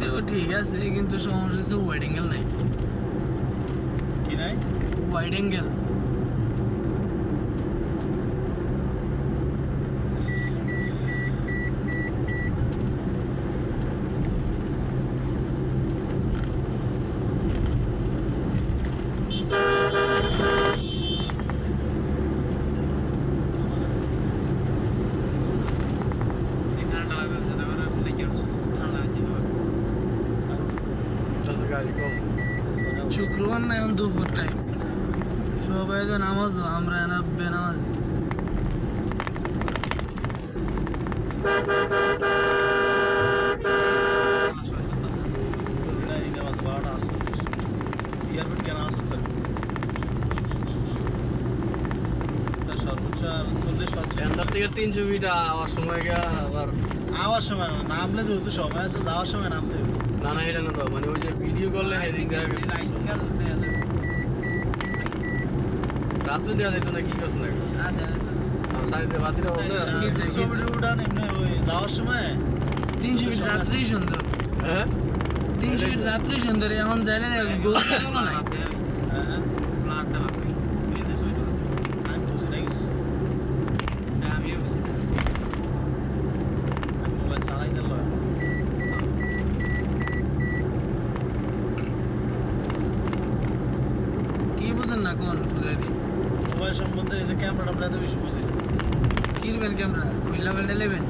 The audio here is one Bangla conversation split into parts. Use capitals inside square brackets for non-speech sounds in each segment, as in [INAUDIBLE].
দিয়েও ঠিক আছে কিন্তু সমস্যা হচ্ছে ওয়াইড অ্যাঙ্গেল নাই। কি নাই? ওয়াইড অ্যাঙ্গেল গাড়ি কম শুক্রবার না এখন দুপুর টাইম সবাই তো নামাজ আমরা এনা বেনামাজি। তিনশো ফিট আওয়ার সময় গিয়া আবার আওয়ার সময় নামলে যেহেতু সময় আছে যাওয়ার সময় নামতে হবে। না না এটা না তো মানে ওই যে ভিডিও করলে হেদিক রাত্রে দেওয়া যেত না কি করছ না সাইডে বাতিটা রাত্রে ছবিটা উঠান এমনি ওই যাওয়ার সময় তিনশো ফিট রাত্রেই সুন্দর হ্যাঁ? তিনশো ফিট রাত্রেই সুন্দর এখন যাইলে গোল না। হ্যাঁ হ্যাঁ আমি বুঝি নাই কিছু। আমি মোবাইল চালাই দিল কি বুঝেন না কোন বুঝাই দিই। মোবাইল সম্বন্ধে এই যে ক্যামেরাটা আমরা এত বেশি বুঝি। কিনবেন ক্যামেরা? খুললা পাল্টা নেবেন?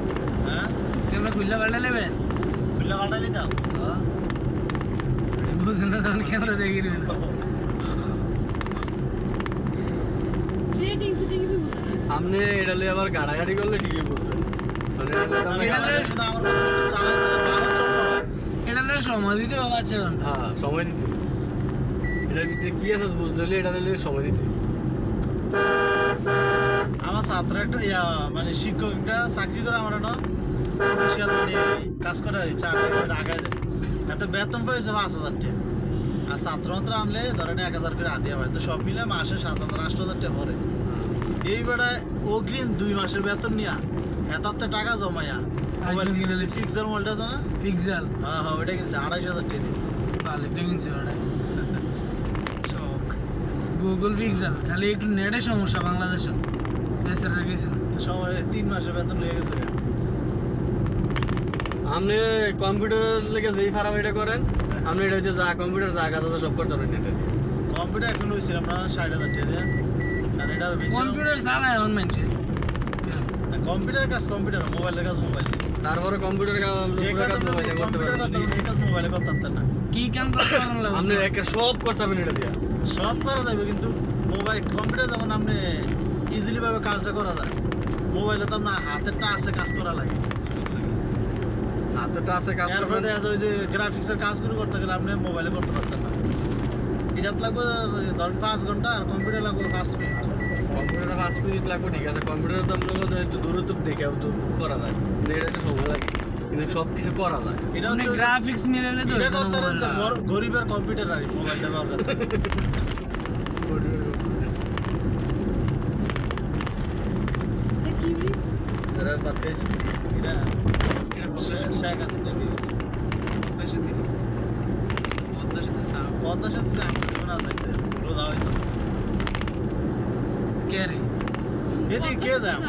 হ্যাঁ? ক্যামেরা খুললা পাল্টা নেবেন? খুললে কাটাই নিতাম। বুঝেন না তখন ক্যামেরা দেখে কিনবেন। আপনি এটা লিয়ে আবার গাড়াগাড়ি করলে ঠিকই বুঝবেন। মানে এটা সময় দিতে ঘণ্টা হ্যাঁ সময় দিতে হবে। এটার ভিতরে কি আছে বুঝতে হলে এটা নিয়ে সময় দিতে। আমার ছাত্র একটা ইয়া মানে শিক্ষক একটা চাকরি করে আমার না অফিসিয়াল মানে কাজ করে আর চাকরি আগায় এত বেতন পেয়েছে পাঁচ হাজার টাকা। আর ছাত্র মাত্র আনলে ধরেন এক হাজার করে আদিয়া হয় তো সব মিলে মাসে সাত হাজার আট হাজার টাকা পরে এই বেড়ায় অগ্রিম দুই মাসের বেতন নিয়া হেতাতে টাকা জমাইয়া মোবাইল কিনছে। কিনে সিক্সার মোবাইলটা আছে না? পিক্সেল হ্যাঁ হ্যাঁ ওইটা কিনছে আড়াইশ হাজার টাকা দিয়ে। ভালো কিনছে ওটা গুগল পিক্সেল খালি একটু নেটে সমস্যা বাংলাদেশে দেশের কিছু না। তিন মাসের বেতন লেগে গেছে। আপনি কম্পিউটারের লেগে যেই ফারামিটা করেন আপনি এটা হচ্ছে যা কম্পিউটার যা কাজ আছে সব করতে পারেন এটা কম্পিউটার এখন লইছিলাম না ষাট হাজার টাকা এটা কম্পিউটার চালায় এখন মানছে। কম্পিউটার কাজ কম্পিউটার মোবাইলের কাজ মোবাইল তারপরে কম্পিউটার কাজ মোবাইলে করতে কম্পিউটার পারেন এই কাজ মোবাইলে করতে পারতেন না। কি কাম করতে পারলাম আপনি একটা সব করতে পারেন এটা দিয়ে। সব করা যাবে কিন্তু মোবাইল কম্পিউটার যেমন আপনি ইজিলি ভাবে কাজটা করা যায় মোবাইলে তো আপনার হাতেরটা আছে কাজ করা লাগে। হাতে আছে কাজ এরপরে দেখা যায় ওই যে গ্রাফিক্সের কাজগুলো করতে গেলে আপনি মোবাইলে করতে পারতেন না। এটাতে লাগবে ধরেন পাঁচ ঘণ্টা আর কম্পিউটার লাগবে পাঁচ মিনিট। কম্পিউটার পাঁচ মিনিট লাগবে ঠিক আছে। কম্পিউটারে তো আপনার একটু দূরত্ব দেখে তো করা যায়। এটা একটু সময় লাগে। কিন্তু সব কিছু করা যায়। এটা মানে হচ্ছে গ্রাফিক্স মিলালে তো এটা করতে গর- গরিবের কম্পিউটার আর কি, মোবাইলটা ব্যবহার এটা শেখ হাসিনা দিয়ে গেছে। পদ্মার সাথে যে আমরা জীবনে আর দেখতে। রোজা হইতো কে রে? এদিকে কে যায়?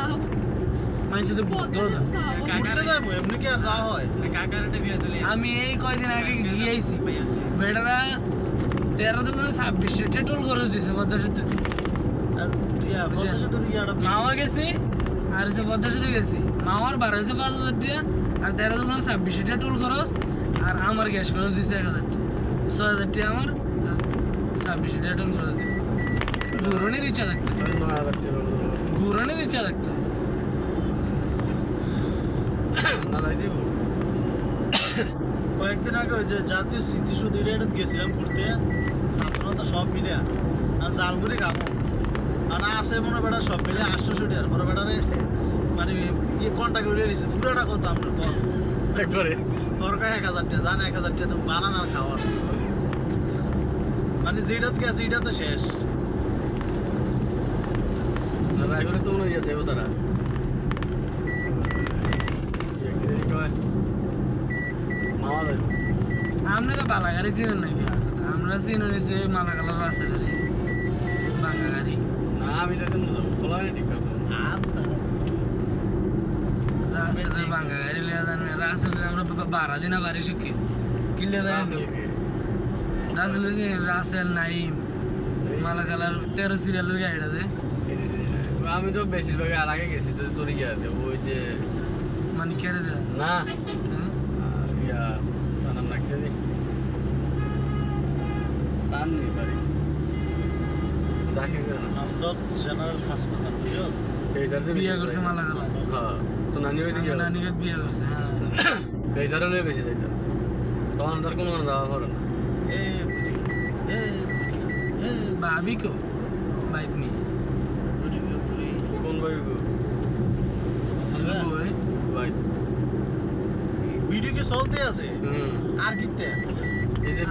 আমি এই কয়দিন আগে গিয়েছি। বেটারা তেরো দোকানে ছাব্বিশ। টোল খরচ দিছে পদ্মা সেতু আর পদ্মার সাথে ইয়াটা বেশি। মামা গেছি, আর হচ্ছে পদ্মা গেছি। মামার বারো হয়েছে পাঁচ হাজার টাকা আর তেরো ছাব্বিশ টাকা টোল খরচ, আর আমার গ্যাস খরচ দিছে এক হাজার টাকা। ছয় হাজার টাকা আমার ছাব্বিশ টাকা টোল খরচ দিছে। ঘুরনের ইচ্ছা থাকতে। ঘুরনের ইচ্ছা থাকতে। দিব কয়েকদিন আগে ওই যে জাতীয় স্মৃতিসৌধ এটা গেছিলাম ঘুরতে। ছাত্ররা তো সব মিলে আর জালমুড়ি খাব আর আছে মনে বেড়া সব মিলে আটশোশো টাকার পরে বেড়ারে মানে ইয়ে কন্টাক্ট করে দিয়েছে পুরোটা কত আমরা কর এক হাজার টাকা জানে এক হাজার টাকা তুমি বানান আর খাওয়ার। মানে যেটাতে গেছে এটা তো শেষ এখন তো মনে ইয়ে দেবো তারা। কি দেয় বালা গাড়ি চিনেন নাকি আমরা চিনে নিছি মালা কালার রাসেলের বাঙ্গা গাড়ি না আমি তো খোলা ঠিক রাসেলের বাঙ্গা গাড়ি লিয়ে জানি রাসেলের আমরা বারা দিনা বাড়ি শিখি। কিনলে জানি রাসেলকে। রাসেলের যে রাসেল নাইম। মালা কালার তেরো সিরিয়ালের গাড়িটা যে। আমি তো বেশিরভাগ আর আগে গেছি তো তোর ওই যে মানে কেড়ে না হ্যাঁ? আহ, ইয়া তার নাম রাখতে নি তার নেই বাড়ি। চাকরি করে না। জেনারেল হাসপাতাল বুঝছ? এইটার তো বিয়ে করছে মালা কালার হ্যাঁ তো নানি বাড়িতে গিয়ে নানিকে বিয়ে করছে হ্যাঁ। [COUGHS] এইটারও নিয়ে বেশি যাইতো তখন তার কোনো যাওয়া পড়ে না। ভাবি কো বাইক নিয়ে। কোন ভিডিও কি চলতে আছে? আর কিতে এই যে